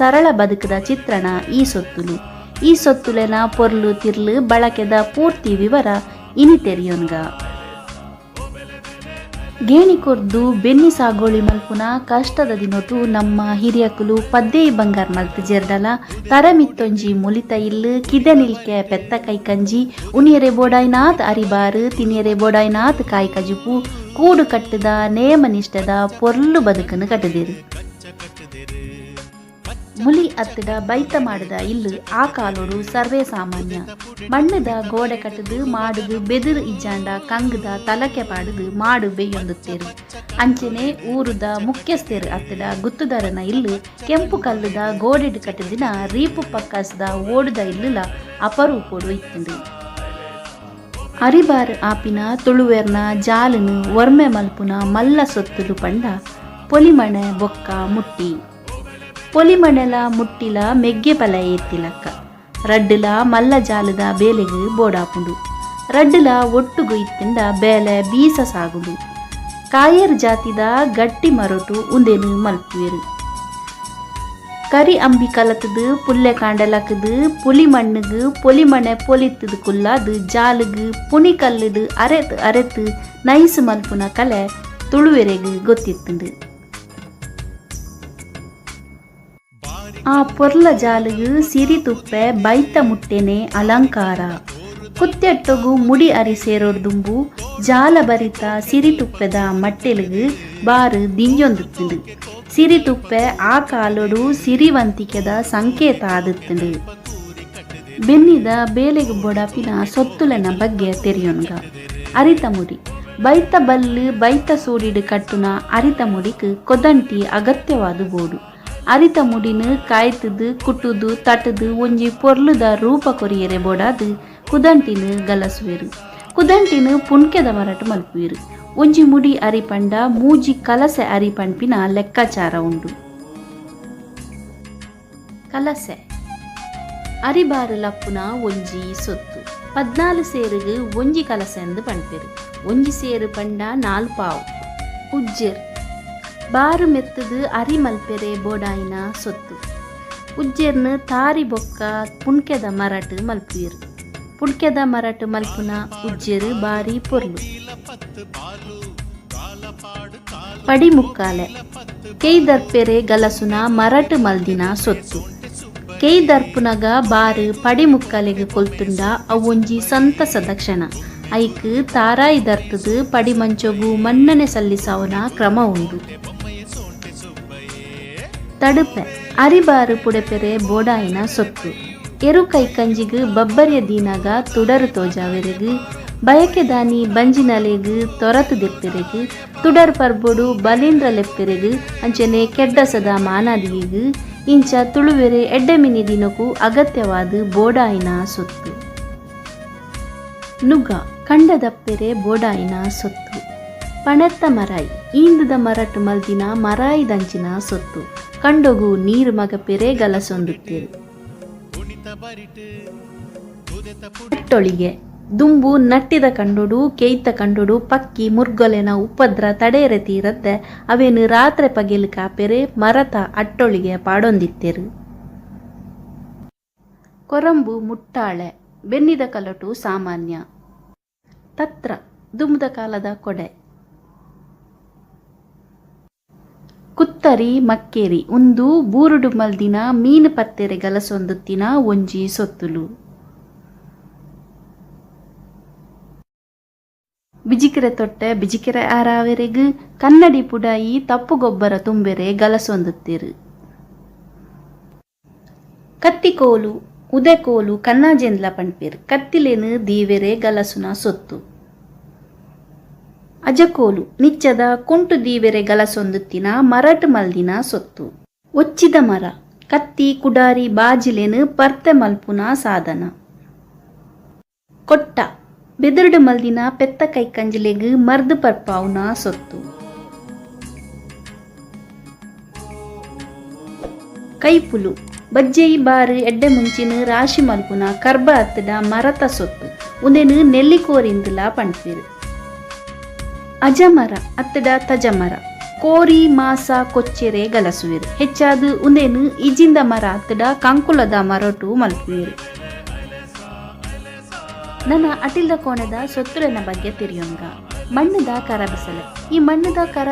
ಸರಳ ಬದುಕದ ಚಿತ್ರಣ ಈ ಸೊತ್ತುಲು. ಈ ಸೊತ್ತುಲೆನ ಪೊರ್ಲು, ತಿರ್ಲು, ಬಳಕೆದ ಪೂರ್ತಿ ವಿವರ ಇನಿ ತೆರೆಯೋನ್ಗ. ಗೇಣಿ ಕೊರ್ದು ಬೆನ್ನಿ ಸಾಗೋಳಿ ಮಲ್ಪುನ ಕಷ್ಟದ ದಿನೊಟು ನಮ್ಮ ಹಿರಿಯಕುಲು ಪದ್ದೆ ಬಂಗಾರ ಮಲ್ತ್ ಜೆರ್ಡಲ, ತರಮಿತ್ತೊಂಜಿ ಮುಲಿತ ಇಲ್ಲು, ಕಿದೆ ನಿಲ್ಕೆ ಪೆತ್ತ ಕೈ ಕಂಜಿ, ಉನಿಯರೆ ಬೋಡಾಯ್ನಾತ್ ಅರಿಬಾರು, ತಿನಿಯರೆ ಬೋಡಾಯ್ನಾತ್ ಕಾಯಿ ಕಜುಪು, ಕೂಡು ಕಟ್ಟದ ನೇಮ ನಿಷ್ಠದ ಪೊರ್ಲು ಬದುಕನ್ನು ಕಟ್ಟದಿರು ಮುಲಿ ಅತ್ತಡ ಬೈತ ಮಾಡದ ಇಲ್ಲು ಆ ಕಾಲೋಡು ಸರ್ವೇ ಸಾಮಾನ್ಯ. ಮಣ್ಣದ ಗೋಡೆ ಕಟ್ಟದು, ಮಾಡುದು, ಬೆದಿರು ಇಜ್ಜಾಂಡ ಕಂಗದ ತಲಕೆ ಪಾಡುದು ಮಾಡು ಬೇಯೊಂದುತ್ತೇರು ಅಂಚನೆ ಊರುದ ಮುಖ್ಯಸ್ಥರು ಅತ್ತಡ ಗುತ್ತುದಾರನ ಇಲ್ಲು, ಕೆಂಪು ಕಲ್ಲುದ ಗೋಡೆಡ್ ಕಟ್ಟದಿನ, ರೀಪು ಪಕ್ಕಸದ ಓಡುದ ಇಲ್ಲುಲ ಅಪರೂಪೋಡು ಇತ್ತಿಂದು ಅರಿಬಾರ್ ಆಪಿನ ತುಳುವೆರ್ನ ಜಾಲನು ಒರ್ಮೆ ಮಲ್ಪುನ ಮಲ್ಲ ಸೊತ್ತುಲು ಪಂಡ, ಪೊಲಿಮಣೆ ಬೊಕ್ಕ ಮುಟ್ಟಿ. ಪೊಲಿಮಣೆಲ ಮುಟ್ಟಿಲ ಮೆಗ್ಗೆ ಪಲ ಎತ್ತಿಲಕ್ಕ. ರಡ್ಡುಲ ಮಲ್ಲ ಜಾಲದ ಬೇಲೆಗು ಬೋಡಾಪುಂಡು. ರಡ್ಡುಲ ಒಟ್ಟುಗು ಇತ್ತಿಂದ ಬೇಲೆ ಬೀಸ ಸಾಗುಂಡು. ಕಾಯರ್ ಜಾತಿದ ಗಟ್ಟಿ ಮರಟು ಉಂದೆನು ಮಲ್ಪುವೆರು ಕರಿ ಅಂಬಿ ಕಲತದು, ಪುಲ್ಲೆ ಕಾಂಡಲಕದು ಪುಲಿ ಮಣ್ಣುಗು ಪೊಲಿ ಮಣೆ ಪೊಲಿತ್ತದು ಕುಲ್ಲಾದು, ಜಾಲುಗು ಪುನಿ ಕಲ್ಲುಡು ಅರೆತು ಅರೆತು ನೈಸು ಮಲ್ಪುನ ಕಲೆ ತುಳುವೆರೆಗು ಗೊತ್ತಿತ್ತುಂಡು. ಆ ಪೊರ್ಲ ಜಾಲುಗು ಸಿರಿ ತುಪ್ಪೆ, ಬೈತ ಮುಟ್ಟೆನೆ, ಅಲಂಕಾರ. ಕುತ್ತೆಟ್ಟೊಗು ಮುಡಿ ಅರಿ ಸೇರೋಡ್ದುಂಬು ಜಾಲ ಬರಿತ ಸಿರಿ ತುಪ್ಪದ ಮಟ್ಟೆಲುಗು ಬಾರು ಸಿರಿ ತುಪ್ಪೆ ಆ ಕಾಲೊಡು ಸಿರಿವಂತಿಕೆದ ಸಂಕೇತ ಆದುತ್ತುಂಡು ಬೆನ್ನಿದ ಬೇಲೆಗು ಬೊಡಪಿನ ಸೊತ್ತುಲೆನ ಬಗ್ಗೆ ತೆರೆಯೋನ್ಗ ಅರಿತ ಮುಡಿ. ಬೈತ ಬಲ್ಲು ಬೈತ ಸೂಡಿಡು ಕಟ್ಟುನ ಅರಿತ ಮುಡಿಕ್ ಕೊದಂಟಿ ಅಗತ್ಯವಾದ ಬೋಡು ಅರಿತ ಮುಡಿನು ಕಾಯ್ತದು ಕುಟ್ಟುದು ತಟದು ಒಂಜಿ ಪೊರ್ಲುದ ರೂಪ ಕೊರಿಯರೆ ಬೋಡಾದು ಕುದಂಟಿನು ಗಲಸುವೆರು ಕುದಂಟಿನು ಪುಣ್ಕೆದ ಮರಟು ಮಲ್ಪುವೆರು ಒಂಜಿ ಮುಡಿ ಅರಿಪಂಡ ಮೂಜಿ ಕಲಸೆ ಅರಿಪಂಪಿನ ಲೆಕ್ಕಾಚಾರ ಉಂಡು ಕಲಸೆ ಅರಿಬಾರು ಲಪ್ಪುನ ಒಂಜಿ ಸೊತ್ತು ಪದ್ನಾಲು ಸೇರುಗು ಒಂಜಿ ಕಲಸೆ ಎಂದು ಪಂಪೆರು ಒಂಜಿ ಸೇರು ಪಂಡ ನಾಲ್ಪಾವು ಉಜ್ಜೆರ್ ಬಾರು ಮೆತ್ತದು ಅರಿಮಲ್ಪೆರೆ ಬೋಡಾಯಿನ ಸೊತ್ತು. ಉಜ್ಜೆರ್ನು ತಾರಿ ಬೊಕ್ಕ ಪುಣ್ಕೆದ ಮರಟು ಮಲ್ಪುಯಿರು. ಪುಣ್ಕೆದ ಮರಟು ಮಲ್ಪುನ ಉಜ್ಜೆರು ಬಾರಿ ಪೊರ್ಲು. ಪಡಿ ಮುಕ್ಕಾಲೆ ದರ್ಪೆರೆ ಗಲಸುನ ಮರಟು ಮಲ್ದಿನ ಸೊತ್ತು. ಕೆಯ್ದರ್ಪುನಗ ಬಾರು ಪಡಿ ಮುಕ್ಕಲೆಗ್ ಕೊಲ್ತುಂಡ ಅವೊಂಜಿ ಸಂತಸದ ಕ್ಷಣ ಐಕ್ ತಾರಾಯಿ ದರ್ತದು ಪಡಿ ಮಂಚೊಗು ಮನ್ನಣೆ ಸಲ್ಲಿಸವನ ಕ್ರಮ ತಡುಪೆ. ಅರಿಬಾರು ಪುಡೆಪೆರೆ ಬೋಡಾಯಿನ ಸೊತ್ತು. ಎರು ಕೈಕಂಜಿಗು ಬಬ್ಬರಿಯ ದಿನಗ ತುಡರು ತೋಜಾವೆರೆಗು. ಬಯಕೆ ದಾನಿ ಬಂಜಿನಲೆಗು ತೊರತು ದೆಪ್ಪೆರೆಗು. ತುಡರ್ ಪರ್ಬೊಡು ಬಲೀಂದ್ರ ಲೆಪ್ಪೆರೆಗು. ಅಂಚನೆ ಕೆಡ್ಡಸದ ಮಾನದಿಗೆಗು. ಇಂಚ ತುಳುವೆರೆ ಎಡ್ಡೆಮಿನಿ ದಿನಕ್ಕೂ ಅಗತ್ಯವಾದ ಬೋಡಾಯಿನ ಸೊತ್ತು. ನುಗ ಕಂಡದಪ್ಪೆರೆ ಬೋಡಾಯಿನ ಸೊತ್ತು. ಪಣೆತ್ತ ಮರಾಯಿ, ಈಂದದ ಮರಟು ಮಲ್ದಿನ ಮರಾಯಿ ದಂಚಿನ ಸೊತ್ತು. ಕಂಡೊಗು ನೀರು ಮಗಪೆರೆ ಗಲಸೊಂದುತ್ತೇರು ಅಟ್ಟೊಳಿಗೆ ದುಂಬು ನಟ್ಟಿದ ಕಂಡೊಡು, ಕೇಯ್ತ ಕಂಡೊಡು, ಪಕ್ಕಿ, ಮುರ್ಗೊಲೆನ ಉಪದ್ರ ತಡೆರೆತಿ ತೀರತ್ತೆ. ಅವೇನು ರಾತ್ರೆ ಪಗೆಲು ಕಾಪೆರೆ ಮರತ ಅಟ್ಟೊಳಿಗೆ ಪಾಡೊಂದಿತ್ತೆರು. ಕೊರಂಬು ಮುಟ್ಟಾಳೆ, ಬೆನ್ನಿದ ಕಲಟು ಸಾಮಾನ್ಯ. ತತ್ರ ದುಂಬದ ಕಾಲದ ಕೊಡೆ. ಕುತ್ತರಿ ಮಕ್ಕೇರಿ, ಒಂದು ಬೂರುಡು ಮಲ್ದಿನ ಮೀನು ಪತ್ತೆರೆ ಗಲಸೊಂದುತ್ತಿನ ಒಂಜಿ ಸೊತ್ತುಲು. ಬಿಜಿಕೆರೆ ತೊಟ್ಟೆ, ಬಿಜಿಕೆರೆ ಆರಾವೆರೆಗೆ, ಕನ್ನಡಿ ಪುಡಾಯಿ, ತಪ್ಪು ಗೊಬ್ಬರ ತುಂಬೆರೆ ಗಲಸೊಂದುತ್ತಿರು ಕತ್ತಿಕೋಲು ಉದೆಕೋಲು ಕನ್ನಾಜೆಂದ್ಲ ಪಂಡ್ಪೇರು ಕತ್ತಿಲೇನು ದೀವೆರೆ ಗಲಸುನ ಸೊತ್ತು. ಅಜಕೋಲು ನಿಚ್ಚದ ಕುಂಟು ದೀವೆರೆ ಗಲಸೊಂದುತ್ತಿನ ಮರಟ್ ಮಲ್ದಿನ ಸೊತ್ತು. ಒಚ್ಚಿದ ಮರ, ಕತ್ತಿ, ಕುಡಾರಿ, ಬಾಜಿಲೆನು ಪರ್ತೆ ಮಲ್ಪುನ ಸಾಧನ. ಕೊಟ್ಟ, ಬೆದರುಡು ಮಲ್ದಿನ ಪೆತ್ತ ಕೈ ಕಂಜಲೆಗು ಮರ್ದು ಪರ್ಪಾವುನ ಸೊತ್ತು. ಕೈಪುಲು, ಬಜ್ಜೆಯಿ ಬಾರು ಎಡ್ಡೆ ಮುಂಚಿನ ರಾಶಿ ಮಲ್ಪುನ ಕರ್ಬ ಹತ್ತದ ಮರತ ಸೊತ್ತು. ಉಂದೆನು ನೆಲ್ಲಿಕೋರಿಂದಲ ಪಂಡ್ಪೇರು ಅಜಮರ ಅತ್ತಡ ತಜಮರ. ಕೋರಿ, ಮಾಸ, ಕೊಚ್ಚೆರೆ ಗಲಸುವೆರು. ಹೆಚ್ಚಾದ ಉಂದೇನು ಇಜಿಂದ ಮರ ಅತ್ತಡ ಕಂಕುಲದ ಮರಟು ಮಲ್ಪುವೆರು ನನ್ನ ಅಟಿಲ್ದ ಕೋಣದ ಸೊತ್ತುರನ ಬಗ್ಗೆ ತಿರಿಯೊಂಗ ಮಣ್ಣದ ಕರ ಬಿಸಲೆ ಈ ಮಣ್ಣದ ಕರ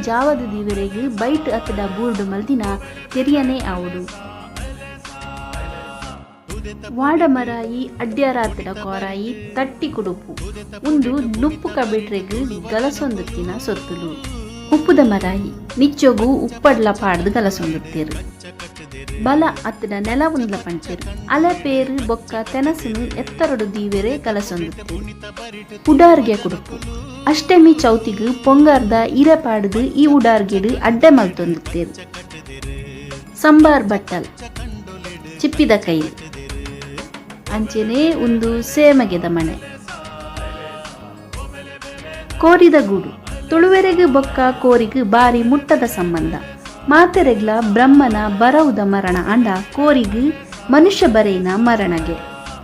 ಜಾವದ ದಿವರೆಗೆ ಬೈಟ್ ಅತ್ತದ ಬೂರ್ಡು ಮಲ್ದಿನ ತೆರಿಯನೇ ಆವುಡು ವಾಡಮರಾಯಿ ಅಡ್ಡ್ಯಾರಾತಡ ಕೋರಾಯಿ ತಟ್ಟಿ ಕುಡುಪು ಒಂದು ನುಪ್ಪು ಕಬಿಟ್ರೆಗ್ ಗಲಸೊಂದುತ್ತಿನ ಸೊತ್ತುಲು. ಉಪ್ಪುದ ಮರಾಯಿ, ನಿಚ್ಚೊಗು ಉಪ್ಪಡ್ಲ ಪಾಡ್ದು ಗಲಸೊಂದುತ್ತೇರು. ಬಲ ಅತ್ತಿನ ನೆಲ ಉಂದ್ಲ ಪಂಚೇರು. ಅಲೆ ಪೇರು, ಬೊಕ್ಕ ತೆನಸು ಎತ್ತರಡು ದೀವೆರೆ ಕಲಸೊಂದುತ್ತೇರು ಉಡಾರ್ಗೆ ಕುಡುಪು. ಅಷ್ಟಮಿ ಚೌತಿಗು ಪೊಂಗಾರ್ದ ಇರೆ ಪಾಡ್ದು ಈ ಉಡಾರ್ಗೆಡು ಅಡ್ಡೆ ಮಲ್ತೊಂದುತ್ತೇರು. ಸಂಬಾರ್ ಬಟ್ಟಲ್. ಚಿಪ್ಪಿದ ಕೈಲಿ. ಅಂಚೆನೆ ಒಂದು ಸೇಮಗೆದ ಮನೆ ಕೋರಿದ ಗೂಡು. ತುಳುವೆರೆಗೆ ಬೊಕ್ಕ ಕೋರಿಗೆ ಬಾರಿ ಮುಟ್ಟದ ಸಂಬಂಧ. ಮಾತೆರೆಗ್ಲ ಬ್ರಹ್ಮನ ಬರವುದ ಮರಣ ಅಂಡ ಕೋರಿಗೆ ಮನುಷ್ಯ ಬರೆಯಿನ ಮರಣಗೆ.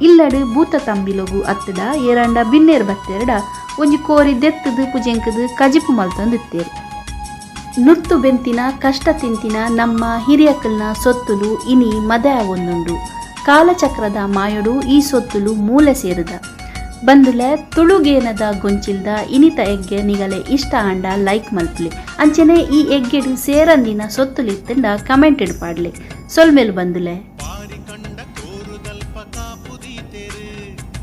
ಇಲ್ಲಡು ಭೂತ ತಂಬಿಲೊಗು ಅತ್ತದ ಏರಂಡ ಬಿನ್ನೇರ್ ಬತ್ತೆರಡ ಒಂಜಿ ಕೋರಿ ದೆತ್ತದು ಪುಜೆಂಕದು ಕಜಿಪು ಮಲ್ತಂದಿತ್ತೇರು ನುತ್ತು ಬೆಂತಿನ ಕಷ್ಟ ತಿಂತಿನ ನಮ್ಮ ಹಿರಿಯಕಲ್ನ ಸೊತ್ತುಲು ಇನಿ ಮದೆ ಆಗೊಂದುಂಡು ಕಾಲಚಕ್ರದ ಮಾಯೊಡು ಈ ಸೊತ್ತುಲು ಮೂಲೆ ಸೇರಿದ. ಬಂದುಲೆ ತುಳುಗೇನದ ಗೊಂಚಿಲ್ದ ಇನಿತ ಎಗ್ಗೆ ನಿಗಲೆ ಇಷ್ಟ ಆಂಡ ಲೈಕ್ ಮಲ್ಪಲಿ. ಅಂಚನೆ ಈ ಎಗ್ಗೆಡು ಸೇರಂದಿನ ಸೊತ್ತುಲಿತ್ತಂಡ ಕಮೆಂಟ್ ಇಡ್ಪಾಡ್ಲಿ. ಸೊಲ್ಮೇಲು ಬಂದುಲೆ.